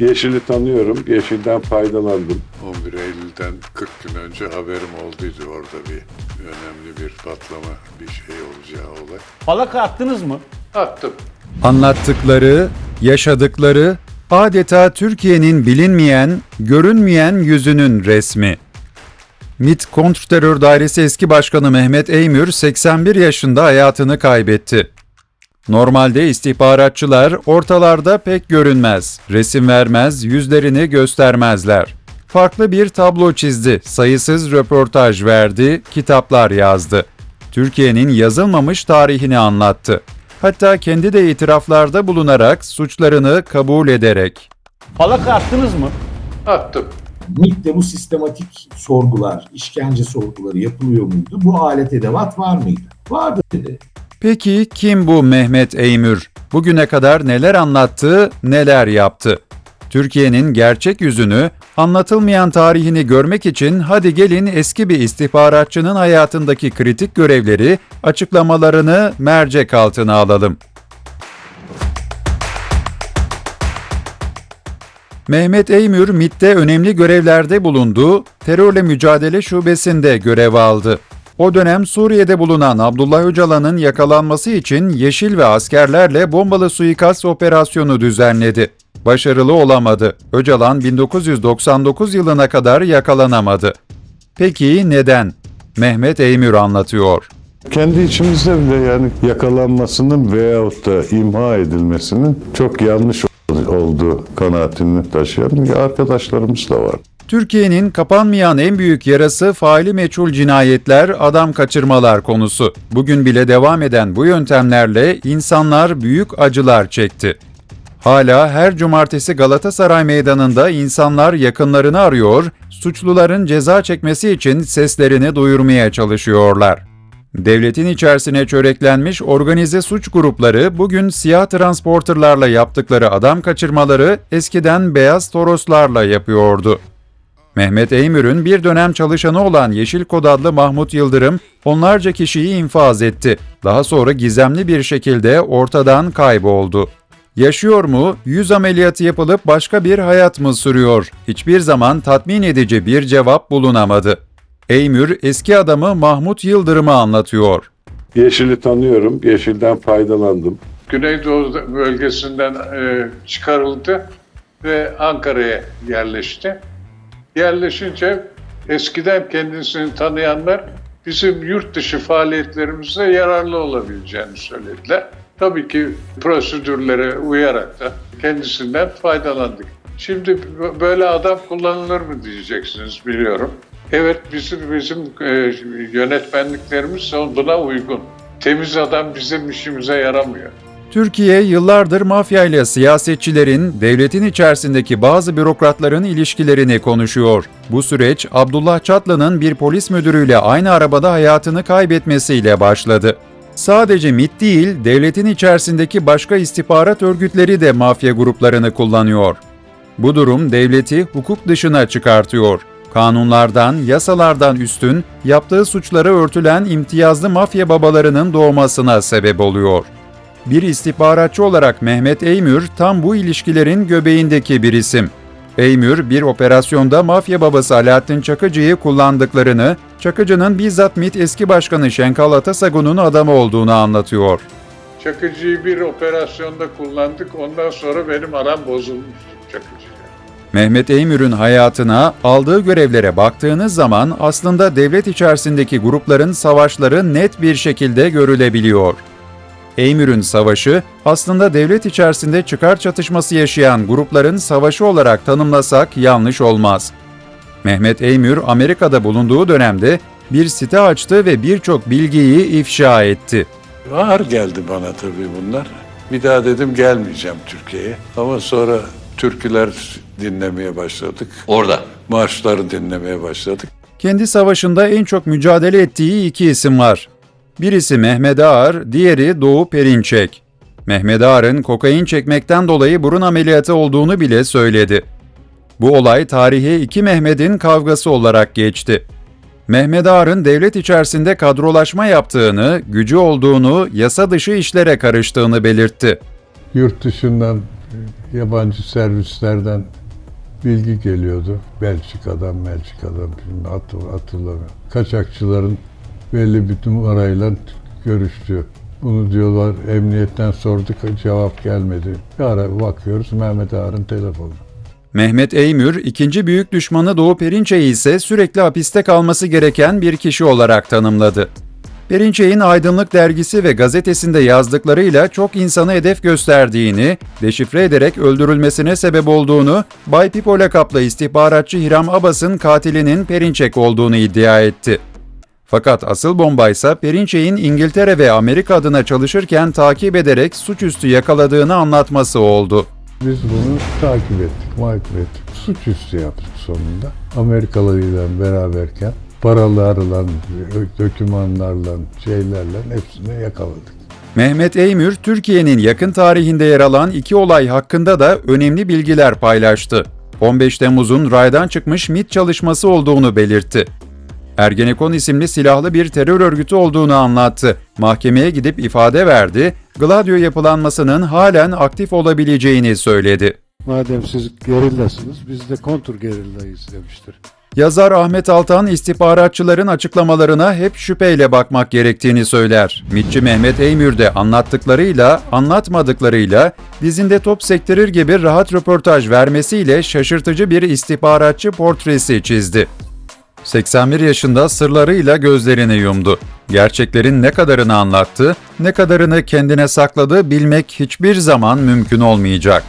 Yeşil'i tanıyorum. Yeşil'den faydalandım. 11 Eylül'den 40 gün önce haberim olduydu orada bir önemli bir patlama, bir şey olacağı olay. Falaka attınız mı? Attım. Anlattıkları, yaşadıkları adeta Türkiye'nin bilinmeyen, görünmeyen yüzünün resmi. MİT Kontrterör Dairesi eski başkanı Mehmet Eymür 81 yaşında hayatını kaybetti. Normalde istihbaratçılar ortalarda pek görünmez, resim vermez, yüzlerini göstermezler. Farklı bir tablo çizdi, sayısız röportaj verdi, kitaplar yazdı. Türkiye'nin yazılmamış tarihini anlattı. Hatta kendi de itiraflarda bulunarak suçlarını kabul ederek. Falaka attınız mı? Attım. MİT'te bu sistematik sorgular, işkence sorguları yapılıyor muydu? Bu alet edevat var mıydı? Vardı dedi. Peki kim bu Mehmet Eymür? Bugüne kadar neler anlattı, neler yaptı? Türkiye'nin gerçek yüzünü, anlatılmayan tarihini görmek için hadi gelin eski bir istihbaratçının hayatındaki kritik görevleri, açıklamalarını mercek altına alalım. Mehmet Eymür MİT'te önemli görevlerde bulundu, terörle mücadele şubesinde görev aldı. O dönem Suriye'de bulunan Abdullah Öcalan'ın yakalanması için Yeşil ve askerlerle bombalı suikast operasyonu düzenledi. Başarılı olamadı. Öcalan 1999 yılına kadar yakalanamadı. Peki neden? Mehmet Eymür anlatıyor. Kendi içimizde bile yani yakalanmasının veyahut da imha edilmesinin çok yanlış olduğu kanaatini taşıyan arkadaşlarımız da var. Türkiye'nin kapanmayan en büyük yarası faili meçhul cinayetler, adam kaçırmalar konusu. Bugün bile devam eden bu yöntemlerle insanlar büyük acılar çekti. Hala her cumartesi Galatasaray Meydanı'nda insanlar yakınlarını arıyor, suçluların ceza çekmesi için seslerini duyurmaya çalışıyorlar. Devletin içerisine çöreklenmiş organize suç grupları bugün siyah transporterlarla yaptıkları adam kaçırmaları eskiden beyaz toroslarla yapıyordu. Mehmet Eymür'ün bir dönem çalışanı olan Yeşil Kod adlı Mahmut Yıldırım onlarca kişiyi infaz etti. Daha sonra gizemli bir şekilde ortadan kayboldu. Yaşıyor mu? Yüz ameliyatı yapılıp başka bir hayat mı sürüyor? Hiçbir zaman tatmin edici bir cevap bulunamadı. Eymür eski adamı Mahmut Yıldırım'ı anlatıyor. Yeşil'i tanıyorum. Yeşil'den faydalandım. Güneydoğu bölgesinden e, çıkarıldı ve Ankara'ya yerleşti. Yerleşince eskiden kendisini tanıyanlar bizim yurt dışı faaliyetlerimize yararlı olabileceğini söylediler. Tabii ki prosedürlere uyarak da kendisinden faydalandık. Şimdi böyle adam kullanılır mı diyeceksiniz biliyorum. Evet bizim bizim e, yönetmenliklerimiz buna uygun. Temiz adam bizim işimize yaramıyor. Türkiye yıllardır mafya ile siyasetçilerin, devletin içerisindeki bazı bürokratların ilişkilerini konuşuyor. Bu süreç Abdullah Çatlı'nın bir polis müdürüyle aynı arabada hayatını kaybetmesiyle başladı. Sadece MİT değil, devletin içerisindeki başka istihbarat örgütleri de mafya gruplarını kullanıyor. Bu durum devleti hukuk dışına çıkartıyor. Kanunlardan, yasalardan üstün, yaptığı suçları örtülen imtiyazlı mafya babalarının doğmasına sebep oluyor. Bir istihbaratçı olarak Mehmet Eymür tam bu ilişkilerin göbeğindeki bir isim. Eymür bir operasyonda mafya babası Alaaddin Çakıcı'yı kullandıklarını, Çakıcı'nın bizzat MİT eski başkanı Şenkal Atasagun'un adamı olduğunu anlatıyor. Çakıcı'yı bir operasyonda kullandık. Ondan sonra benim aram bozulmuştu Çakıcı'yla. Mehmet Eymür'ün hayatına, aldığı görevlere baktığınız zaman aslında devlet içerisindeki grupların savaşları net bir şekilde görülebiliyor. Eymür'ün savaşı aslında devlet içerisinde çıkar çatışması yaşayan grupların savaşı olarak tanımlasak yanlış olmaz. Mehmet Eymür Amerika'da bulunduğu dönemde bir site açtı ve birçok bilgiyi ifşa etti. Ağır geldi bana tabii bunlar. Bir daha dedim gelmeyeceğim Türkiye'ye. Ama sonra türküler dinlemeye başladık. Orada. Marşları dinlemeye başladık. Kendi savaşında en çok mücadele ettiği iki isim var. Birisi Mehmet Ağar, diğeri Doğu Perinçek. Mehmet Ağar'ın kokain çekmekten dolayı burun ameliyatı olduğunu bile söyledi. Bu olay tarihe iki Mehmet'in kavgası olarak geçti. Mehmet Ağar'ın devlet içerisinde kadrolaşma yaptığını, gücü olduğunu, yasa dışı işlere karıştığını belirtti. Yurt dışından yabancı servislerden bilgi geliyordu. Belçika'dan, Belçika'dan hatırlamıyorum. Kaçakçıların belli bir numarayla görüştüğü. Bunu diyorlar emniyetten sorduk cevap gelmedi. Bir ara bakıyoruz Mehmet Ağar'ın telefonu. Mehmet Eymür, ikinci büyük düşmanı Doğu Perinçek'i ise sürekli hapiste kalması gereken bir kişi olarak tanımladı. Perinçek'in Aydınlık dergisi ve gazetesinde yazdıklarıyla çok insanı hedef gösterdiğini, deşifre ederek öldürülmesine sebep olduğunu, Bay Pipo lakaplı istihbaratçı Hiram Abbas'ın katilinin Perinçek olduğunu iddia etti. Fakat asıl bombaysa Perinçek'in İngiltere ve Amerika adına çalışırken takip ederek suçüstü yakaladığını anlatması oldu. Biz bunu takip ettik, takip ettik. Suçüstü yaptık sonunda. Amerikalılarla beraberken paralarla, dokümanlarla, şeylerle hepsini yakaladık. Mehmet Eymür, Türkiye'nin yakın tarihinde yer alan iki olay hakkında da önemli bilgiler paylaştı. 15 Temmuz'un raydan çıkmış MIT çalışması olduğunu belirtti. Ergenekon isimli silahlı bir terör örgütü olduğunu anlattı. Mahkemeye gidip ifade verdi, Gladio yapılanmasının halen aktif olabileceğini söyledi. Madem siz gerillasınız biz de kontur gerillayız demiştir. Yazar Ahmet Altan istihbaratçıların açıklamalarına hep şüpheyle bakmak gerektiğini söyler. MİTçi Mehmet Eymür de anlattıklarıyla, anlatmadıklarıyla dizinde top sektirir gibi rahat röportaj vermesiyle şaşırtıcı bir istihbaratçı portresi çizdi. 81 yaşında sırlarıyla gözlerini yumdu. Gerçeklerin ne kadarını anlattı, ne kadarını kendine sakladı bilmek hiçbir zaman mümkün olmayacak.